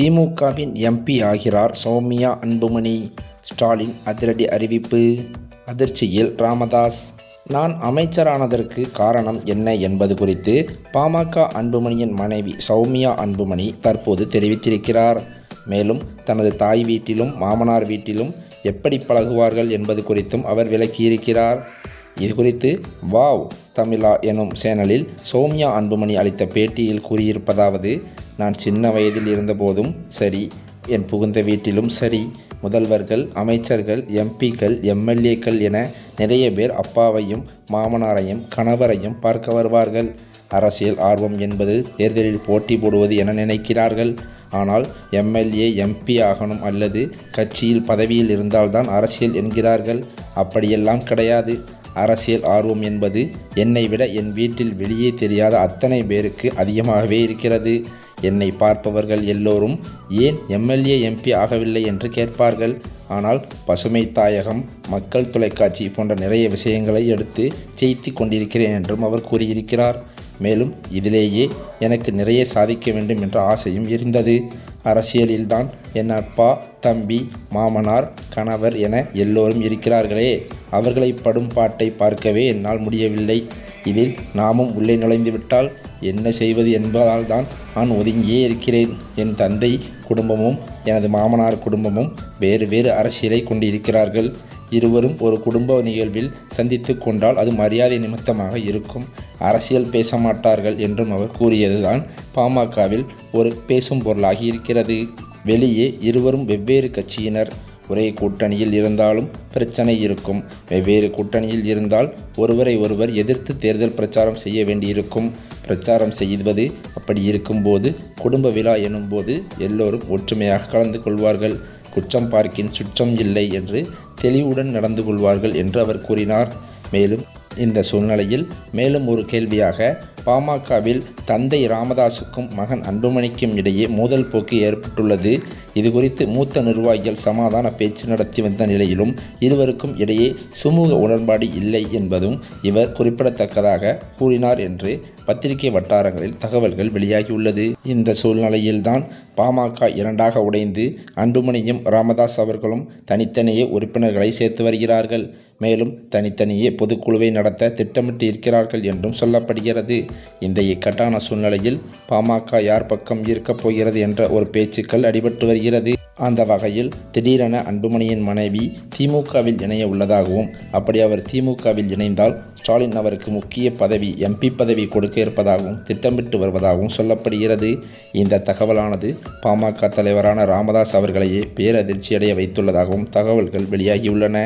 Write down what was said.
திமுகவின் எம்பி ஆகிறார் சௌமியா அன்புமணி. ஸ்டாலின் அதிரடி அறிவிப்பு. அதிர்ச்சியில் ராமதாஸ். நான் அமைச்சரானதற்கு காரணம் என்ன என்பது குறித்து பாமக அன்புமணியின் மனைவி சௌமியா அன்புமணி தற்போது தெரிவித்திருக்கிறார். மேலும் தனது தாய் வீட்டிலும் மாமனார் வீட்டிலும் எப்படி பழகுவார்கள் என்பது குறித்தும் அவர் விளக்கியிருக்கிறார். இது குறித்து வாவ் தமிழா எனும் சேனலில் சௌமியா அன்புமணி அளித்த பேட்டியில் கூறியிருப்பதாவது நான் சின்ன வயதில் இருந்தபோதும் சரி என் புகுந்த வீட்டிலும் சரி முதல்வர்கள் அமைச்சர்கள் எம்பிக்கள் எம்எல்ஏக்கள் என நிறைய பேர் அப்பாவையும் மாமனாரையும் கணவரையும் பார்க்க வருவார்கள். அரசியல் ஆர்வம் என்பது தேர்தலில் போட்டி போடுவது என நினைக்கிறார்கள். ஆனால் எம்எல்ஏ எம்பி ஆகணும் அல்லது கட்சியில் பதவியில் இருந்தால்தான் அரசியல் என்கிறார்கள். அப்படியெல்லாம் கிடையாது. அரசியல் ஆர்வம் என்பது என்னை விட என் வீட்டில் வெளியே தெரியாத அத்தனை பேருக்கு அதிகமாகவே இருக்கிறது. என்னை பார்ப்பவர்கள் எல்லோரும் ஏன் எம்எல்ஏ எம்பி ஆகவில்லை என்று கேட்பார்கள்? ஆனால் பசுமை தாயகம் மக்கள் தொலைக்காட்சி போன்ற நிறைய விஷயங்களை எடுத்து செய்தி கொண்டிருக்கிறேன் என்றும் அவர் கூறியிருக்கிறார். மேலும் இதிலேயே எனக்கு நிறைய சாதிக்க வேண்டும் என்ற ஆசையும் இருந்தது. அரசியலில்தான் என் அப்பா தம்பி மாமனார் கணவர் என எல்லோரும் இருக்கிறார்களே. அவர்களை படும் பாட்டை பார்க்கவே என்னால் முடியவில்லை. இதில் நாமும் உள்ளே நுழைந்துவிட்டால் என்ன செய்வது என்பதால் தான் நான் ஒதுங்கியே இருக்கிறேன். என் தந்தை குடும்பமும் எனது மாமனார் குடும்பமும் வேறு வேறு அரசியலை கொண்டிருக்கிறார்கள். இருவரும் ஒரு குடும்ப நிகழ்வில் சந்தித்து கொண்டால் அது மரியாதை நிமித்தமாக இருக்கும். அரசியல் பேச மாட்டார்கள் என்றும் அவர் கூறியதுதான் பாமகவில் ஒரு பேசும் பொருளாகி இருக்கிறது. வெளியே இருவரும் வெவ்வேறு கட்சியினர். ஒரே கூட்டணியில் இருந்தாலும் பிரச்சனை இருக்கும். வெவ்வேறு கூட்டணியில் இருந்தால் ஒருவரை ஒருவர் எதிர்த்து தேர்தல் பிரச்சாரம் செய்ய வேண்டியிருக்கும். பிரச்சாரம் செய்வது அப்படி இருக்கும்போது குடும்ப விழா எனும்போது எல்லோரும் ஒற்றுமையாக கலந்து கொள்வார்கள். குற்றம் பார்க்கின் சுற்றம் இல்லை என்று தெளிவுடன் நடந்து கொள்வார்கள் என்று அவர் கூறினார். மேலும் இந்த சூழ்நிலையில் மேலும் ஒரு கேள்வியாக பாமகவில் தந்தை ராமதாஸுக்கும் மகன் அன்புமணிக்கும் இடையே மோதல் போக்கு ஏற்பட்டுள்ளது. இதுகுறித்து மூத்த நிர்வாகிகள் சமாதான பேச்சு நடத்தி வந்த நிலையிலும் இருவருக்கும் இடையே சுமூக உடன்பாடு இல்லை என்பதும் இவர் குறிப்பிடத்தக்கதாக கூறினார் என்று பத்திரிகை வட்டாரங்களில் தகவல்கள் வெளியாகியுள்ளது. இந்த சூழ்நிலையில்தான் பாமக இரண்டாக உடைந்து அன்புமணியும் ராமதாஸ் அவர்களும் தனித்தனியே உறுப்பினர்களை சேர்த்து வருகிறார்கள். மேலும் தனித்தனியே பொதுக்குழுவை நடத்த திட்டமிட்டு இருக்கிறார்கள் என்றும் சொல்லப்படுகிறது. இந்த இக்கட்டான சூழ்நிலையில் பாமக யார் பக்கம் இருக்கப் போகிறது என்ற ஒரு பேச்சுக்கள் அடிபட்டு வருகிறது. அந்த வகையில் திடீரென அன்புமணியின் மனைவி திமுகவில் இணைய உள்ளதாகவும் அப்படி அவர் திமுகவில் இணைந்தால் ஸ்டாலின் அவருக்கு முக்கிய பதவி எம்பி பதவி கொடுக்க இருப்பதாகவும் திட்டமிட்டு வருவதாகவும் சொல்லப்படுகிறது. இந்த தகவலானது பாமக தலைவரான ராமதாஸ் அவர்களையே பேரதிர்ச்சியடைய வைத்துள்ளதாகவும் தகவல்கள் வெளியாகியுள்ளன.